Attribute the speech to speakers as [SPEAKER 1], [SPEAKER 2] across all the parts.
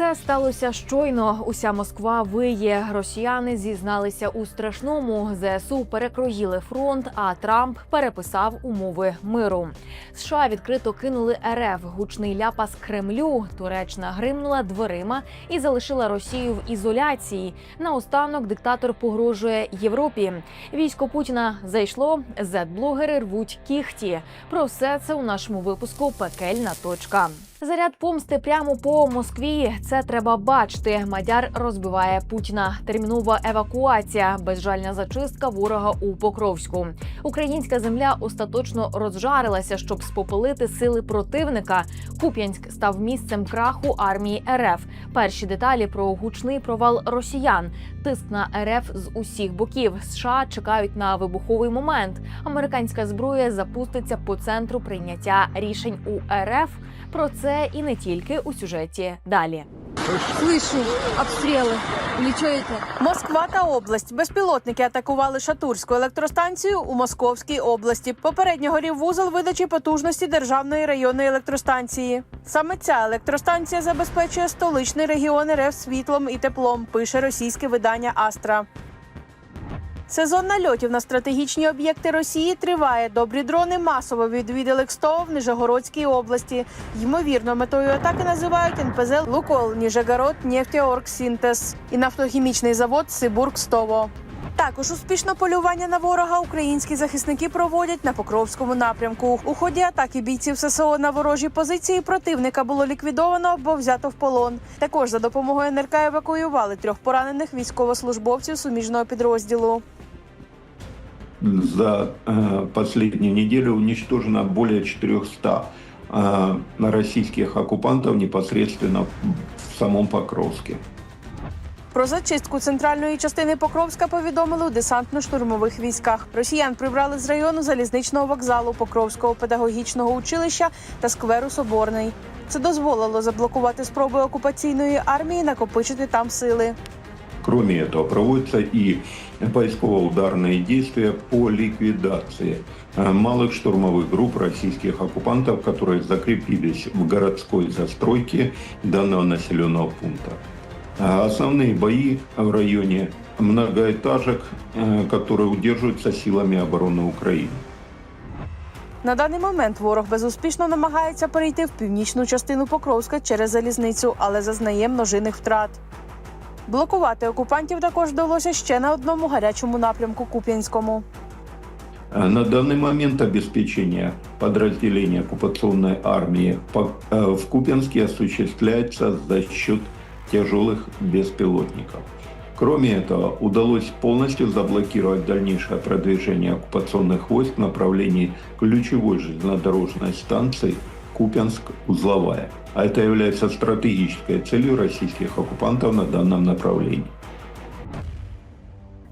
[SPEAKER 1] Це сталося щойно. Уся Москва виє. Росіяни зізналися у страшному. ЗСУ перекроїли фронт, а Трамп переписав умови миру. США відкрито кинули РФ гучний ляпас Кремлю. Туреччина гримнула дверима і залишила Росію в ізоляції. Наостанок диктатор погрожує Європі. Військо Путіна зайшло. Зет-блогери рвуть кіхті. Про все це у нашому випуску Пекельна точка. Заряд помсти прямо по Москві. Це треба бачити. Мадяр розбиває Путіна. Термінова евакуація, безжальна зачистка ворога у Покровську. Українська земля остаточно розжарилася, щоб спопилити сили противника. Куп'янськ став місцем краху армії РФ. Перші деталі про гучний провал росіян. Тиск на РФ з усіх боків. США чекають на вибуховий момент. Американська зброя запуститься по центру прийняття рішень у РФ. Про це і не тільки у сюжеті далі.
[SPEAKER 2] Слышу обстрелы. Или что это?
[SPEAKER 3] Москва та область. Безпілотники атакували Шатурську електростанцію у Московській області. Попередньо горів вузол видачі потужності державної районної електростанції. Саме ця електростанція забезпечує столичний регіон РФ світлом і теплом. Пише російське видання Астра. Сезон нальотів на стратегічні об'єкти Росії триває. Добрі дрони масово відвідали Кстово в Нижегородській області. Ймовірно, метою атаки називають НПЗ Лукол Ніжегород Нефтеоргсінтез і нафтохімічний завод Сибур Кстово. Також успішне полювання на ворога українські захисники проводять на Покровському напрямку. У ході атаки бійців ССО на ворожі позиції противника було ліквідовано або взято в полон. Також за допомогою НРК евакуювали трьох поранених військовослужбовців суміжного підрозділу.
[SPEAKER 4] За э, последнюю неделю уничтожено более 400 э, российских оккупантов непосредственно в самом Покровске.
[SPEAKER 3] Про зачистку центральної частини Покровська повідомили у десантно-штурмових військах. Росіян прибрали з району залізничного вокзалу Покровського педагогічного училища та скверу Соборний. Це дозволило заблокувати спроби окупаційної армії накопичити там сили.
[SPEAKER 4] Кроме этого, проводятся и поисково-ударные действия по ликвидации э, малых штурмовых групп российских оккупантов, которые закрепились в городской застройке данного населенного пункта. А Основные бои в районе многоэтажек, э, которые удерживаются силами обороны Украины.
[SPEAKER 3] На даний момент ворог безуспішно намагається перейти в північну частину Покровська через залізницю, але зазнає множинних втрат. Блокувати окупантів також вдалося ще на одному гарячому напрямку Куп'янському.
[SPEAKER 4] А На данный момент обеспечение подразделения оккупационной армии по- э, в Купянске осуществляется за счет тяжелых беспилотников. Кроме этого, удалось полностью заблокировать дальнейшее продвижение оккупационных войск в направлении ключевой железнодорожной станции Купянск-Узловая. А это является стратегической целью российских оккупантов на данном направлении.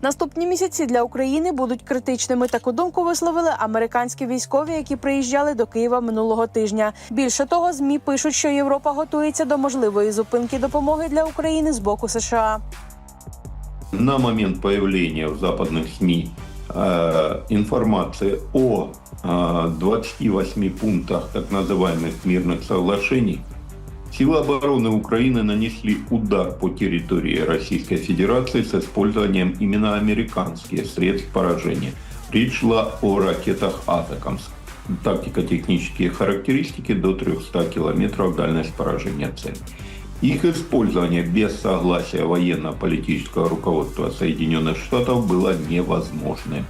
[SPEAKER 3] Наступні місяці для України будуть критичними. Таку думку висловили американські військові, які приїжджали до Києва минулого тижня. Більше того, змі пишуть, що Європа готується до можливої зупинки допомоги для України з боку США.
[SPEAKER 4] На момент появления в западных СМИ э, информации о э, 28 пунктах так называемых мирных соглашений, силы обороны Украины нанесли удар по территории Российской Федерации с использованием именно американских средств поражения. Речь шла о ракетах «Атакамс». Тактико-технические характеристики до 300 километров дальность поражения цели. Их использование без согласия военно-политического руководства Соединенных Штатов было невозможным.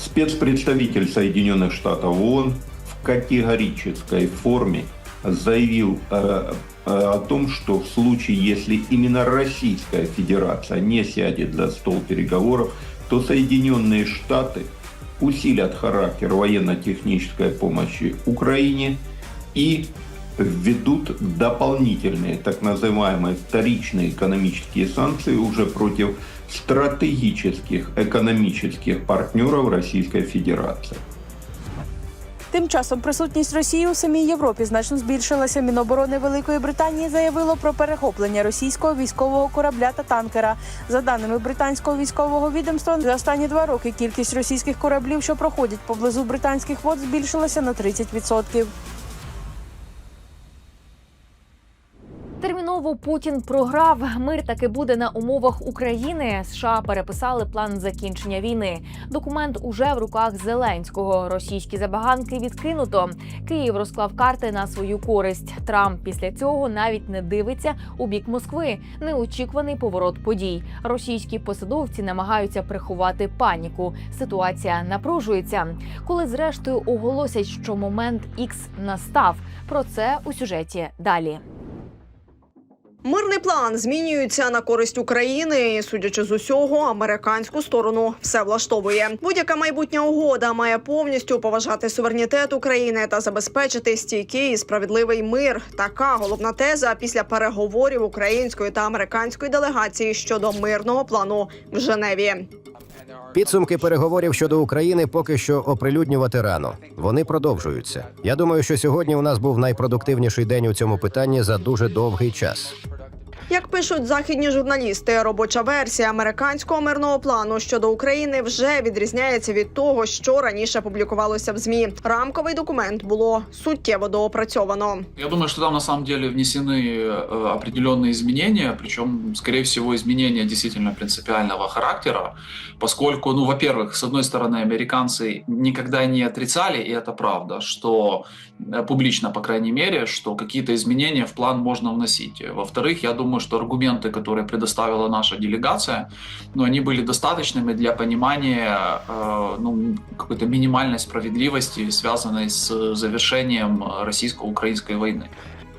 [SPEAKER 4] Спецпредставитель Соединенных Штатов ООН в категорической форме заявил э, э, о том, что в случае, если именно Российская Федерация не сядет за стол переговоров, то Соединенные Штаты усилят характер военно-технической помощи Украине и введут дополнительные так называемые вторичные экономические санкции уже против стратегических экономических партнеров Российской Федерации.
[SPEAKER 3] Тим часом присутність Росії у самій Європі значно збільшилася. Міноборони Великої Британії заявило про перехоплення російського військового корабля та танкера. За даними британського військового відомства, за останні два роки кількість російських кораблів, що проходять поблизу британських вод, збільшилася на 30%.
[SPEAKER 1] Знову Путін програв. Мир таки буде на умовах України. США переписали план закінчення війни. Документ уже в руках Зеленського. Російські забаганки відкинуто. Київ розклав карти на свою користь. Трамп після цього навіть не дивиться у бік Москви. Неочікуваний поворот подій. Російські посадовці намагаються приховати паніку. Ситуація напружується. Коли зрештою оголосять, що момент Ікс настав. Про це у сюжеті далі.
[SPEAKER 5] Мирний план змінюється на користь України. і, Судячи з усього, американську сторону все влаштовує. Будь-яка майбутня угода має повністю поважати суверенітет України та забезпечити стійкий і справедливий мир. Така головна теза після переговорів української та американської делегації щодо мирного плану в Женеві.
[SPEAKER 6] Підсумки переговорів щодо України поки що оприлюднювати рано. Вони продовжуються. Я думаю, що сьогодні у нас був найпродуктивніший день у цьому питанні за дуже довгий час.
[SPEAKER 5] Як пишуть західні журналісти, робоча версія американського мирного плану щодо України вже відрізняється від того, що раніше публікувалося в змі. Рамковий документ було суттєво доопрацьовано.
[SPEAKER 7] Я думаю, что там на самом деле внесены э, определенные изменения, причем, скорее всего, изменения действительно принципиального характера, поскольку, ну, во-первых, с одной стороны, американцы никогда не отрицали, и это правда, что э, публично, по крайней мере, что какие-то изменения в план можно вносить. Во-вторых, я думаю, что аргументы, которые предоставила наша делегация, ну, они были достаточными для понимания э, ну, какой-то минимальной справедливости, связанной с завершением э, российско-украинской войны.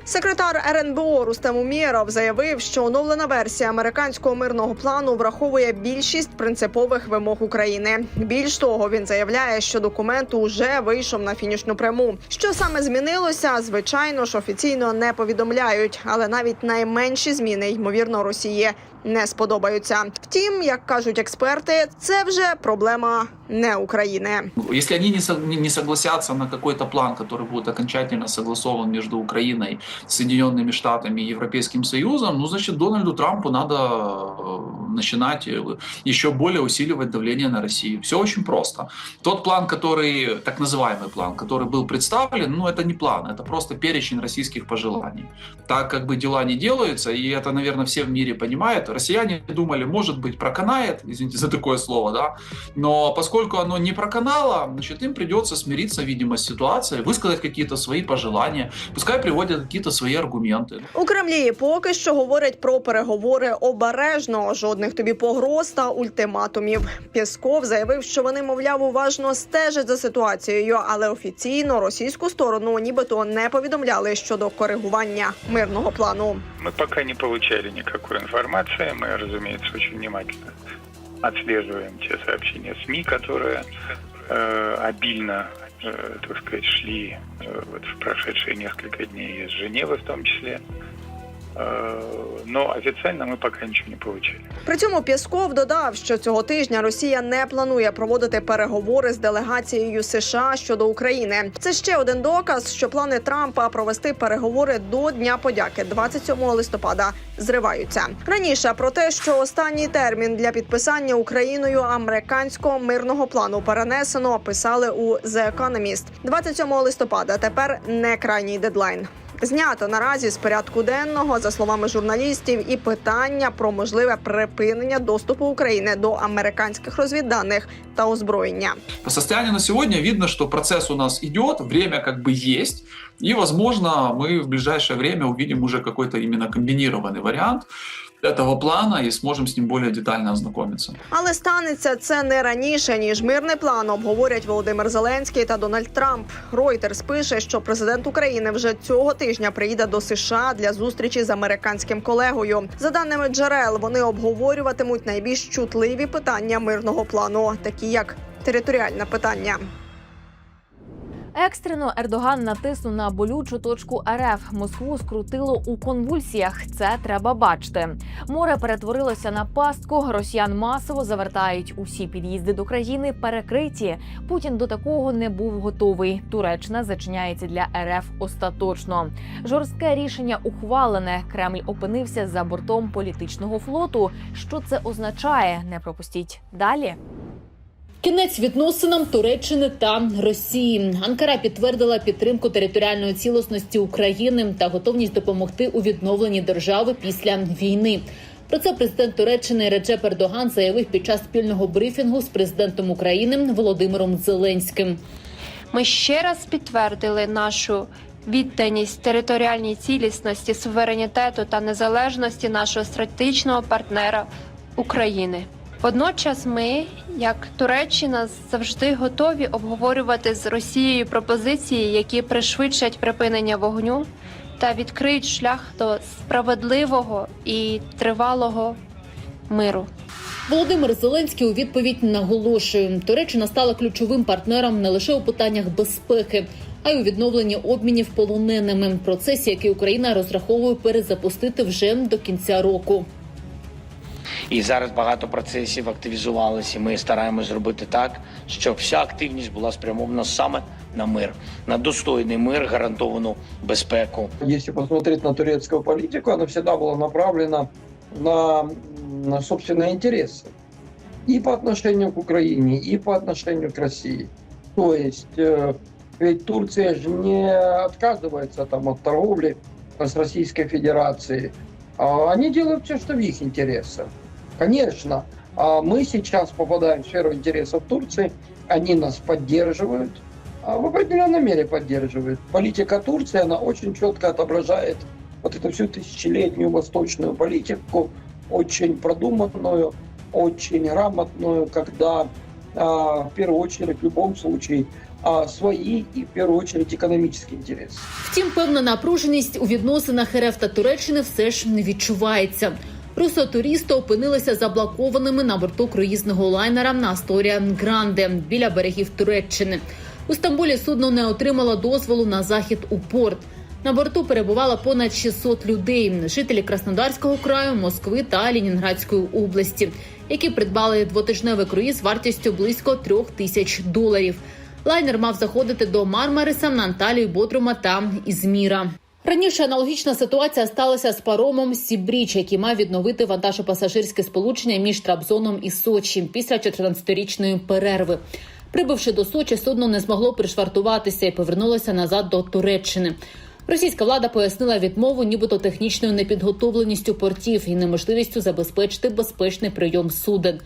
[SPEAKER 5] Секретар РНБО Рустем Умєров заявив, що оновлена версія американського мирного плану враховує більшість принципових вимог України. Більш того, він заявляє, що документ уже вийшов на фінішну пряму. Що саме змінилося, звичайно ж офіційно не повідомляють, але навіть найменші зміни ймовірно Росії не сподобаються. Втім, як кажуть експерти, це вже проблема не України.
[SPEAKER 7] Если они не, со- не- не согласятся на какой-то план, который будет окончательно согласован между Украиной, Соединенными Штатами и Европейским Союзом, ну, значит, Дональду Трампу надо э, начинать э, еще более усиливать давление на Россию. Все очень просто. Тот план, который, так называемый план, который был представлен, ну, это не план, это просто перечень российских пожеланий. Так как бы дела не делаются, и это, наверное, все в мире понимают, россияне думали, может быть, проканает, извините за такое слово, да, но поскольку оно не проканало, значит, им придется смириться, видимо, с ситуацией, высказать какие-то свои пожелания, пускай приводят какие-то свои аргументы.
[SPEAKER 5] У Кремлі поки що говорять про переговори обережно, жодних тобі погроз та ультиматумів. Пєсков заявив, що вони, мовляв, уважно стежать за ситуацією, але офіційно російську сторону нібито не повідомляли щодо коригування мирного плану.
[SPEAKER 8] Мы пока не получали никакой информации. Мы, разумеется, очень внимательно отслеживаем те сообщения СМИ, которые э, обильно, э, так сказать, шли э, вот в прошедшие несколько дней из Женевы в том числе. Э, но официально мы пока ничего не получили.
[SPEAKER 5] При цьому Пєсков додав, що цього тижня Росія не планує проводити переговори з делегацією США щодо України. Це ще один доказ, що плани Трампа провести переговори до Дня подяки 27 листопада зриваються. Раніше про те, що останній термін для підписання Україною американського мирного плану перенесено, писали у The Economist. 27 листопада. Тепер не крайній дедлайн. Знято наразі з порядку денного, за словами журналістів, і питання про можливе припинення доступу України до американських розвідданих та озброєння.
[SPEAKER 7] По состоянию на сегодня видно, что процесс у нас идет, время как бы есть, и, возможно, мы в ближайшее время увидим уже какой-то именно комбинированный вариант этого плана и сможем с ним более детально ознакомиться.
[SPEAKER 5] Але станеться це не раніше ніж мирний план обговорять Володимир Зеленський та Дональд Трамп. Ройтерс пише, що президент України вже цього тижня приїде до США для зустрічі з американським колегою. За даними джерел, вони обговорюватимуть найбільш чутливі питання мирного плану, такі як територіальне питання.
[SPEAKER 1] Екстрено Ердоган натиснув на болючу точку РФ. Москву скрутило у конвульсіях. Це треба бачити. Море перетворилося на пастку. Росіян масово завертають. Усі під'їзди до країни перекриті. Путін до такого не був готовий. Туреччина зачиняється для РФ остаточно. Жорстке рішення ухвалене. Кремль опинився за бортом політичного флоту. Що це означає? Не пропустіть далі.
[SPEAKER 9] Кінець відносинам Туреччини та Росії. Анкара підтвердила підтримку територіальної цілісності України та готовність допомогти у відновленні держави після війни. Про це президент Туреччини Реджеп Ердоган заявив під час спільного брифінгу з президентом України Володимиром Зеленським.
[SPEAKER 10] Ми ще раз підтвердили нашу відданість територіальній цілісності, суверенітету та незалежності нашого стратегічного партнера України. Водночас, ми, як Туреччина, завжди готові обговорювати з Росією пропозиції, які пришвидшать припинення вогню та відкриють шлях до справедливого і тривалого миру.
[SPEAKER 9] Володимир Зеленський у відповідь наголошує, Туреччина стала ключовим партнером не лише у питаннях безпеки, а й у відновленні обмінів полоненими. Процесі, який Україна розраховує перезапустити вже до кінця року.
[SPEAKER 11] І зараз багато процесів активізувалися. і Ми стараємось зробити так, щоб вся активність була спрямована саме на мир, на достойний мир, гарантовану безпеку.
[SPEAKER 12] Если посмотреть на турецкую политику, она всегда была направлена на, на собственные интересы. И по отношению к Украине, и по отношению к России. То есть, э, ведь Турция же не отказывается там, от торговли с Российской Федерацией. А Они делают все, что в их интересах. Конечно, а мы сейчас попадаем в сферу интересов Турции, они нас поддерживают, а в определенной мере поддерживает. Политика Турции, она очень четко отображает вот эту всю тысячелетнюю восточную политику, очень продуманную, очень грамотную, когда а, в первую очередь, в любом случае, а, свои и в первую очередь экономические интересы.
[SPEAKER 9] Втім, певна напруженість у відносинах РФ та Туреччини все ж не відчувається. Русотуристи опинилися заблокованими на борту круїзного лайнера на Асторія Гранде біля берегів Туреччини. У Стамбулі судно не отримало дозволу на захід у порт. На борту перебувало понад 600 людей, жителі Краснодарського краю, Москви та Лінінградської області, які придбали двотижневий круїз вартістю близько трьох тисяч доларів. Лайнер мав заходити до Мармариса, на Анталію, Бодрума та Ізміра. Раніше аналогічна ситуація сталася з паромом Сібріч, який мав відновити вантажопасажирське сполучення між Трабзоном і Сочі після 14-річної перерви. Прибувши до Сочі, судно не змогло пришвартуватися і повернулося назад до Туреччини. Російська влада пояснила відмову, нібито технічною непідготовленістю портів і неможливістю забезпечити безпечний прийом суден.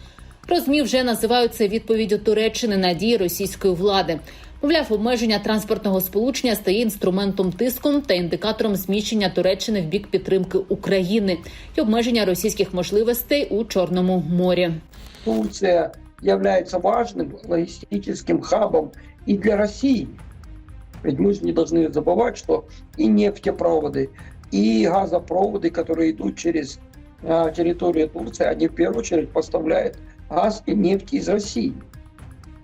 [SPEAKER 9] Розмі вже називають це відповіддю Туреччини на дії російської влади. Мовляв, обмеження транспортного сполучення стає інструментом тиску та індикатором зміщення Туреччини в бік підтримки України і обмеження російських можливостей у Чорному морі.
[SPEAKER 12] Турция является важным логистическим хабом и для России. Ведь мы же не должны забывать, что и нефтепроводы, и газопроводы, которые идут через а, территорию Турции, они в первую очередь поставляют газ и нефть из России.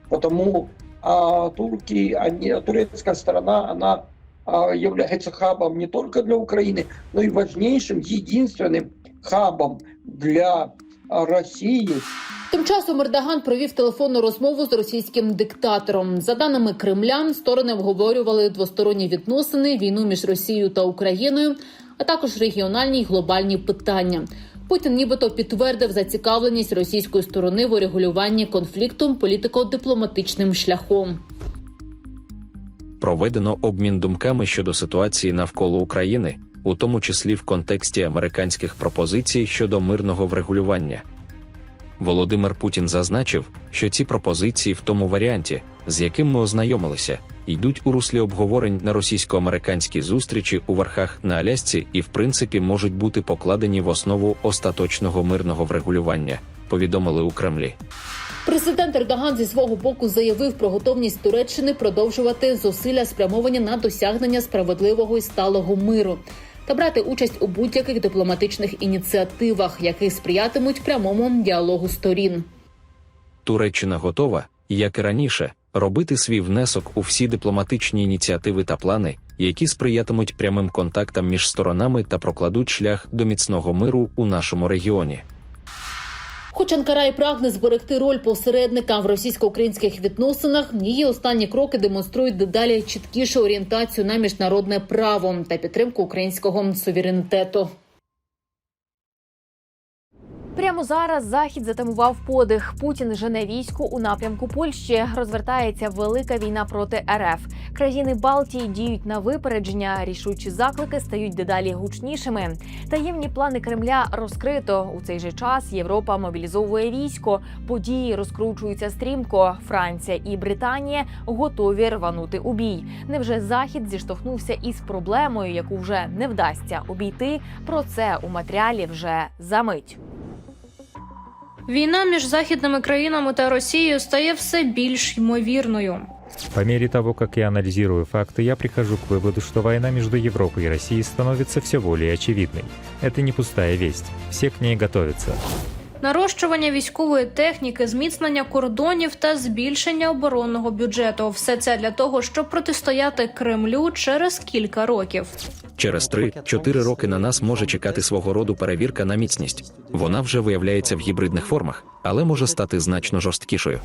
[SPEAKER 12] Потому а, турки, они, турецкая сторона, она а, является хабом не только для Украины, но и важнейшим, единственным хабом для России
[SPEAKER 9] Тим часом Ердоган провів телефонну розмову з російським диктатором. За даними Кремля, сторони обговорювали двосторонні відносини, війну між Росією та Україною, а також регіональні й глобальні питання. Путін нібито підтвердив зацікавленість російської сторони в урегулюванні конфлікту політико-дипломатичним шляхом.
[SPEAKER 13] Проведено обмін думками щодо ситуації навколо України, у тому числі в контексті американських пропозицій щодо мирного врегулювання. Володимир Путін зазначив, що ці пропозиції в тому варіанті, з яким ми ознайомилися, йдуть у руслі обговорень на російсько-американській зустрічі у верхах на Алясці і, в принципі, можуть бути покладені в основу остаточного мирного врегулювання, повідомили у Кремлі.
[SPEAKER 9] Президент Ердоган зі свого боку заявив про готовність Туреччини продовжувати зусилля спрямовані на досягнення справедливого і сталого миру та брати участь у будь-яких дипломатичних ініціативах, які сприятимуть прямому діалогу сторін.
[SPEAKER 13] Туреччина готова, як і раніше, робити свій внесок у всі дипломатичні ініціативи та плани, які сприятимуть прямим контактам між сторонами та прокладуть шлях до міцного миру у нашому регіоні.
[SPEAKER 9] Хоч Анкара прагне зберегти роль посередника в російсько-українських відносинах, її останні кроки демонструють дедалі чіткішу орієнтацію на міжнародне право та підтримку українського суверенітету.
[SPEAKER 1] Прямо зараз захід затамував подих. Путін жене військо у напрямку Польщі. Розвертається велика війна проти РФ. Країни Балтії діють на випередження. Рішучі заклики стають дедалі гучнішими. Таємні плани Кремля розкрито. У цей же час Європа мобілізовує військо. Події розкручуються стрімко. Франція і Британія готові рванути у бій. Невже захід зіштовхнувся із проблемою, яку вже не вдасться обійти? Про це у матеріалі вже за мить.
[SPEAKER 14] Війна між західними країнами та Росією стає все більш ймовірною.
[SPEAKER 15] По мере того, как я анализирую факты, я прихожу к выводу, что война между Европой и Россией становится все более очевидной. Это не пустая весть. Все к ней готовятся.
[SPEAKER 14] Нарощування військової техніки, зміцнення кордонів та збільшення оборонного бюджету все це для того, щоб протистояти Кремлю через кілька років.
[SPEAKER 13] Через 3-4 роки на нас може чекати свого роду перевірка на міцність. Вона вже виявляється в гібридних формах, але може стати значно жорсткішою.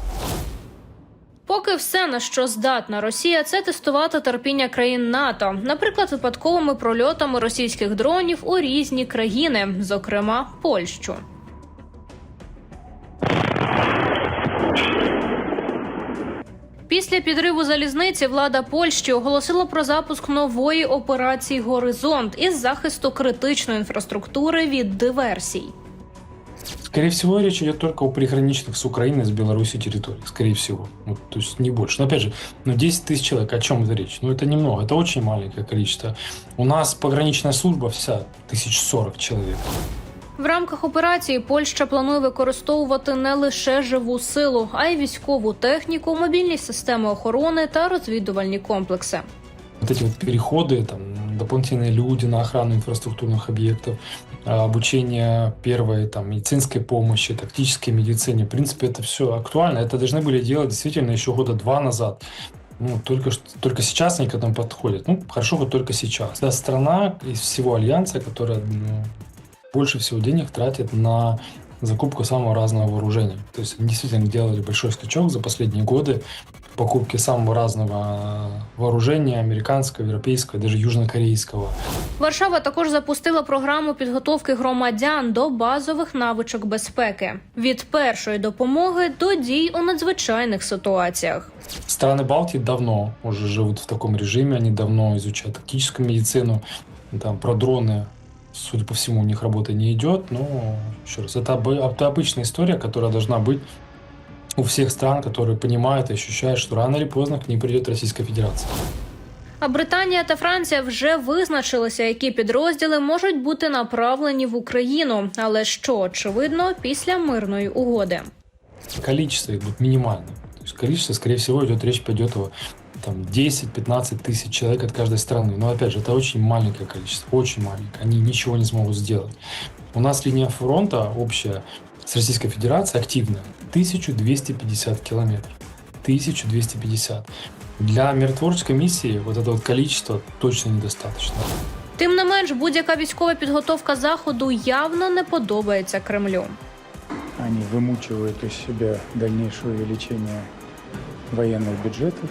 [SPEAKER 14] Поки все на що здатна Росія, це тестувати терпіння країн НАТО, наприклад, випадковими прольотами російських дронів у різні країни, зокрема Польщу. Після підриву залізниці влада Польщі оголосила про запуск нової операції Горизонт із захисту критичної інфраструктури від диверсій.
[SPEAKER 16] Скорее всего, речь идет только о приграничных с Украиной, с Беларусью территориях. Скорее всего. Вот, то есть не больше. Но опять же, ну 10 тысяч человек, о чем это речь? Ну это немного, это очень маленькое количество. У нас пограничная служба вся, тысяч сорок человек.
[SPEAKER 14] В рамках операції Польща планує використовувати не лише живу силу, а й військову техніку, мобільні системи охорони та розвідувальні комплекси.
[SPEAKER 16] Вот эти вот переходы, там, дополнительные люди на охрану инфраструктурных объектов, а, обучение первой там, медицинской помощи, тактической медицине. В принципе, это все актуально. Это должны были делать действительно еще года два назад. Ну, только, что- только сейчас они к этому подходят. Ну, хорошо, хоть только сейчас. Это страна из всего Альянса, которая ну, больше всего денег тратит на закупку самого разного вооружения. То есть они действительно делали большой скачок за последние годы в покупке самого разного вооружения, американского, европейского, даже южнокорейского.
[SPEAKER 14] Варшава також запустила програму підготовки громадян до базових навичок безпеки від першої допомоги до дій у надзвичайних ситуаціях.
[SPEAKER 16] Страны Балтии давно уже живут в таком режиме, они давно изучают тактическую медицину, там про дроны, судя по всему, у них работа не идет, но еще раз, это, обы- это обычная история, которая должна быть у всех стран, которые понимают и ощущают, что рано или поздно к ней придет Российская Федерация.
[SPEAKER 14] А Британія та Франція вже визначилися, які підрозділи можуть бути направлені в Україну, але що очевидно після мирної угоди.
[SPEAKER 16] Количество их будет минимальное. То есть количество, скорее всего, идет речь пойдет о там, 10-15 тысяч человек от каждой страны. Но опять же, это очень маленькое количество, очень маленькое. Они ничего не смогут сделать. У нас линия фронта общая с Российской Федерацией активная 1250 километров. 1250. Для миротворческой миссии вот это вот количество точно недостаточно.
[SPEAKER 14] Тим не менш, будь-яка військова підготовка заходу явно не подобається Кремлю.
[SPEAKER 8] Они вымучивают из себя дальнейшее увеличение военных бюджетов.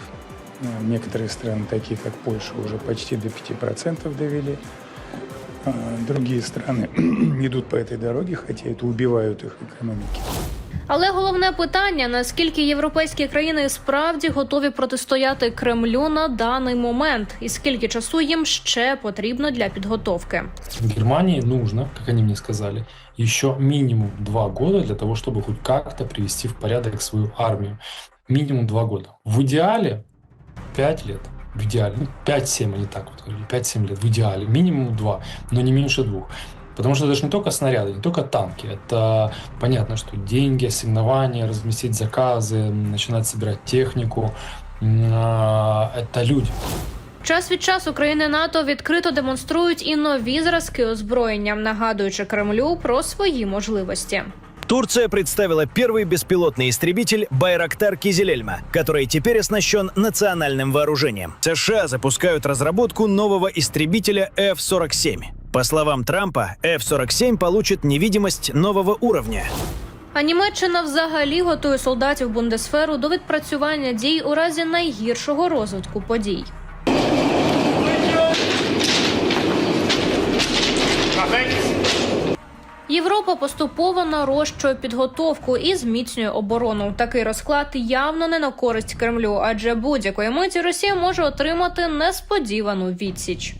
[SPEAKER 8] Э, Некоторые страны, такие как Польша, уже почти до 5% довели. А Другие страны идут по этой дороге, хотя это убивают их экономики.
[SPEAKER 14] Але головне питання: наскільки європейські країни справді готові протистояти Кремлю на даний момент, і скільки часу їм ще потрібно для підготовки?
[SPEAKER 16] Германии нужно, как они мне сказали, еще минимум два года для того, чтобы хоть как-то привести в порядок свою армию. Минимум два года. В идеале 5 лет. В идеале. Ну, 5-7, они так вот говорили. 5-7 лет. В идеале. Минимум 2, но не меньше двух. Потому что это же не только снаряды, не только танки. Это понятно, что деньги, ассигнования, разместить заказы, начинать собирать технику. М, а, Это люди.
[SPEAKER 14] Час від часу країни НАТО відкрито демонструють і нові зразки озброєння, нагадуючи Кремлю про свої можливості.
[SPEAKER 17] Турция представила первый беспилотный истребитель «Байрактар Кизелельма», который теперь оснащен национальным вооружением. США запускают разработку нового истребителя F-47. По словам Трампа, F-47 получит невидимость нового уровня.
[SPEAKER 14] А Німеччина взагалі готує солдатів Бундесферу до відпрацювання дій у разі найгіршого розвитку подій. Європа поступово нарощує підготовку і зміцнює оборону. Такий розклад явно не на користь Кремлю, адже будь-якої миті Росія може отримати несподівану відсіч.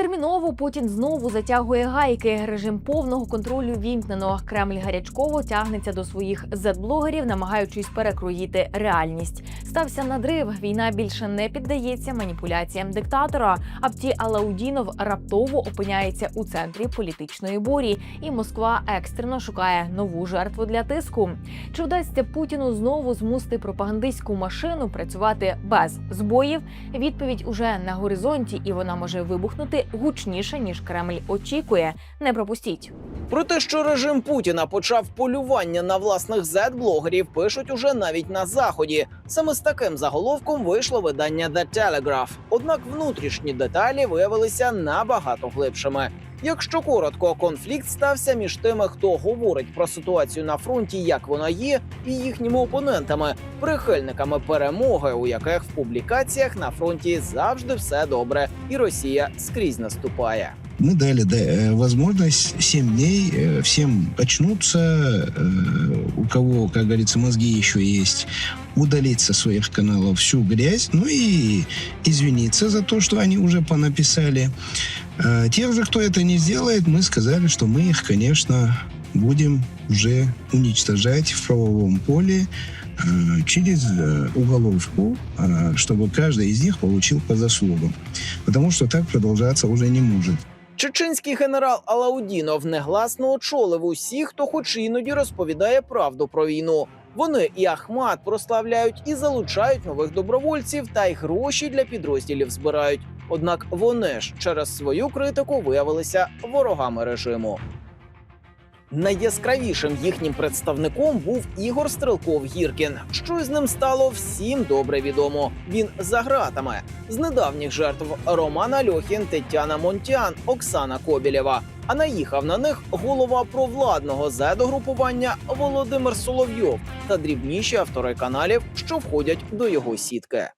[SPEAKER 1] Терміново Путін знову затягує гайки. Режим повного контролю вімкнено. Кремль гарячково тягнеться до своїх зет-блогерів, намагаючись перекроїти реальність. Стався надрив. Війна більше не піддається маніпуляціям диктатора. Абті Алаудінов раптово опиняється у центрі політичної бурі, і Москва екстрено шукає нову жертву для тиску. Чи вдасться Путіну знову змусити пропагандистську машину працювати без збоїв? Відповідь уже на горизонті, і вона може вибухнути гучніше ніж Кремль очікує. Не пропустіть.
[SPEAKER 18] Про те, що режим Путіна почав полювання на власних зет-блогерів, пишуть уже навіть на заході. Саме з таким заголовком вийшло видання The Telegraph. Однак внутрішні деталі виявилися набагато глибшими. Якщо коротко, конфлікт стався між тими, хто говорить про ситуацію на фронті, як вона є, і їхніми опонентами, прихильниками перемоги, у яких в публікаціях на фронті завжди все добре, і Росія скрізь наступає.
[SPEAKER 19] Мы дали да, э, возможность 7 дней э, всем очнуться, э, у кого, как говорится, мозги еще есть, удалить со своих каналов всю грязь, ну и извиниться за то, что они уже понаписали. Э, Тех же, кто это не сделает, мы сказали, что мы их, конечно, будем уже уничтожать в правовом поле э, через э, уголовку, э, чтобы каждый из них получил по заслугам. Потому что так продолжаться уже не может.
[SPEAKER 18] Чеченський генерал Алаудінов негласно очолив усіх, хто хоч іноді розповідає правду про війну. Вони і Ахмат прославляють і залучають нових добровольців, та й гроші для підрозділів збирають. Однак вони ж через свою критику виявилися ворогами режиму. Найяскравішим їхнім представником був Ігор Стрелков Гіркін. Що з ним стало всім добре відомо. Він за ґратами. З недавніх жертв Роман Альохін, Тетяна Монтян, Оксана Кобілєва. А наїхав на них голова провладного зедогрупування Володимир Соловйов та дрібніші автори каналів, що входять до його сітки.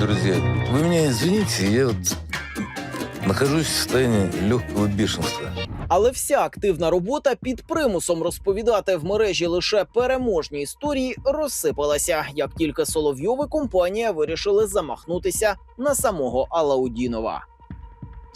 [SPEAKER 20] Друзья, вы меня извините, я вот нахожусь в состоянии легкого бешенства.
[SPEAKER 18] Але вся активна робота під примусом розповідати в мережі лише переможні історії розсипалася, як тільки Соловйови компанія вирішили замахнутися на самого Алаудінова.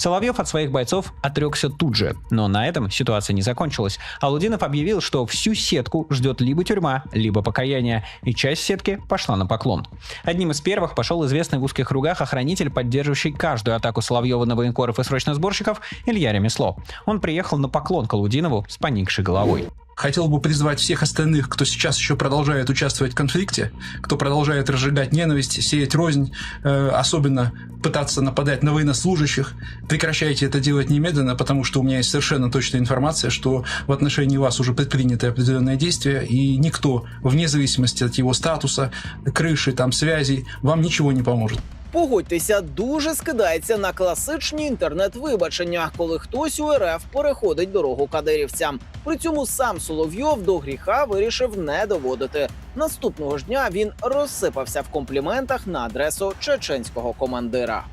[SPEAKER 21] Соловьев от своих бойцов отрекся тут же, но на этом ситуация не закончилась. Алудинов объявил, что всю сетку ждет либо тюрьма, либо покаяние, и часть сетки пошла на поклон. Одним из первых пошел известный в узких кругах охранитель, поддерживающий каждую атаку Соловьева на военкоров и срочносборщиков, Илья Ремесло. Он приехал на поклон к Алудинову с поникшей головой.
[SPEAKER 22] Хотел бы призвать всех остальных, кто сейчас еще продолжает участвовать в конфликте, кто продолжает разжигать ненависть, сеять рознь, э, особенно пытаться нападать на военнослужащих. Прекращайте это делать немедленно, потому что у меня есть совершенно точная информация, что в отношении вас уже предприняты определенные действия, и никто, вне зависимости от его статуса, крыши, там, связей, вам ничего не поможет.
[SPEAKER 18] Погодьтеся, дуже скидається на класичні інтернет-вибачення, коли хтось у РФ переходить дорогу кадирівцям. При цьому сам Соловйов до гріха вирішив не доводити. Наступного ж дня він розсипався в компліментах на адресу чеченського командира.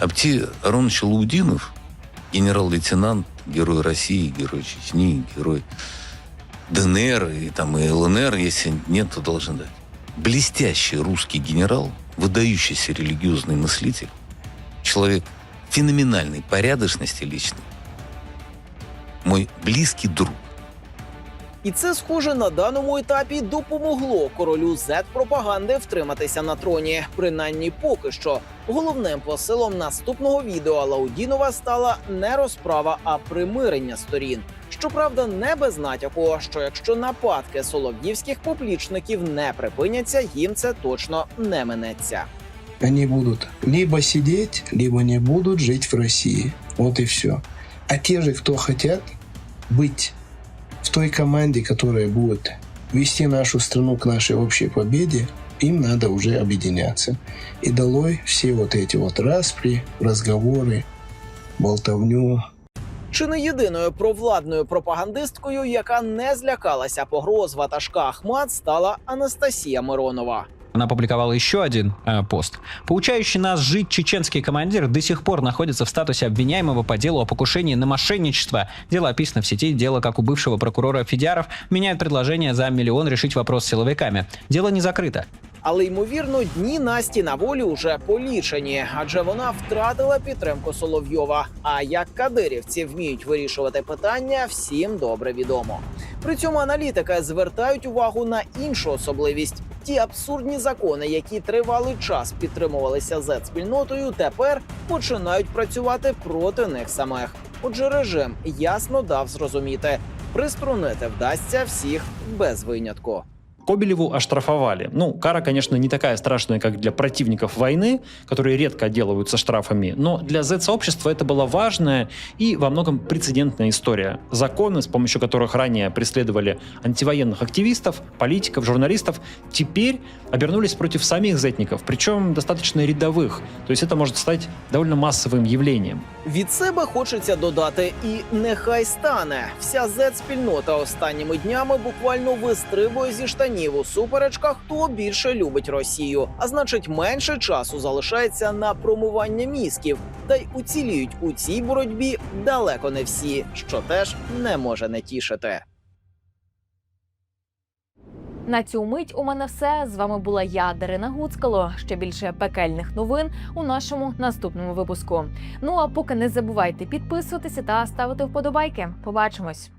[SPEAKER 20] Апти Аронович Лаудинов, генерал-лейтенант, герой России, герой Чечни, герой ДНР и там и ЛНР, если нет, то должен дать. Блестящий русский генерал, выдающийся религиозный мыслитель, человек феноменальной порядочности личной, мой близкий друг.
[SPEAKER 18] і це, схоже, на даному етапі допомогло королю z пропаганди втриматися на троні. Принаймні, поки що. Головним посилом наступного відео Алаудінова стала не розправа, а примирення сторін. Щоправда, не без натяку, що якщо нападки солов'ївських поплічників не припиняться, їм це точно не минеться.
[SPEAKER 19] Они будут либо сидеть, либо не будут жить в России. Вот и все. А те же, кто хотят быть в той команде, которая будет вести нашу страну к нашей общей победе, им надо уже объединяться. И долой все вот эти вот распри, разговоры, болтовню,
[SPEAKER 18] Чи не єдиною провладною пропагандисткою, яка не злякалася погроз ватажка Ахмат, стала Анастасія Миронова.
[SPEAKER 21] Она опубликовала еще один э, пост. Поучающий нас жить чеченский командир до сих пор находится в статусе обвиняемого по делу о покушении на мошенничество. Дело описано в сети. Дело, как у бывшего прокурора Федяров, меняют предложение за миллион решить вопрос с силовиками. Дело не закрыто.
[SPEAKER 18] Але ймовірно, дні Насті на волі уже полічені, адже вона втратила підтримку Соловйова. А як кадирівці вміють вирішувати питання, всім добре відомо. При цьому аналітики звертають увагу на іншу особливість: ті абсурдні закони, які тривалий час підтримувалися z спільнотою, тепер починають працювати проти них самих. Отже, режим ясно дав зрозуміти, приструнити вдасться всіх без винятку.
[SPEAKER 23] Кобелеву оштрафовали. Ну, кара, конечно, не такая страшная, как для противников войны, которые редко отделываются штрафами, но для Z-сообщества это была важная и во многом прецедентная история. Законы, с помощью которых ранее преследовали антивоенных активистов, политиков, журналистов, теперь обернулись против самих зетников, причем достаточно рядовых. То есть это может стать довольно массовым явлением.
[SPEAKER 18] Від себе хочеться додати, і нехай стане. Вся Z-спільнота останніми днями буквально вистрибує зі штанів у суперечках, хто більше любить Росію. А значить, менше часу залишається на промивання мізків. Та й уціліють у цій боротьбі далеко не всі, що теж не може не тішити.
[SPEAKER 1] На цю мить у мене все. З вами була я, Дарина Гуцкало. Ще більше пекельних новин у нашому наступному випуску. Ну а поки не забувайте підписуватися та ставити вподобайки. Побачимось.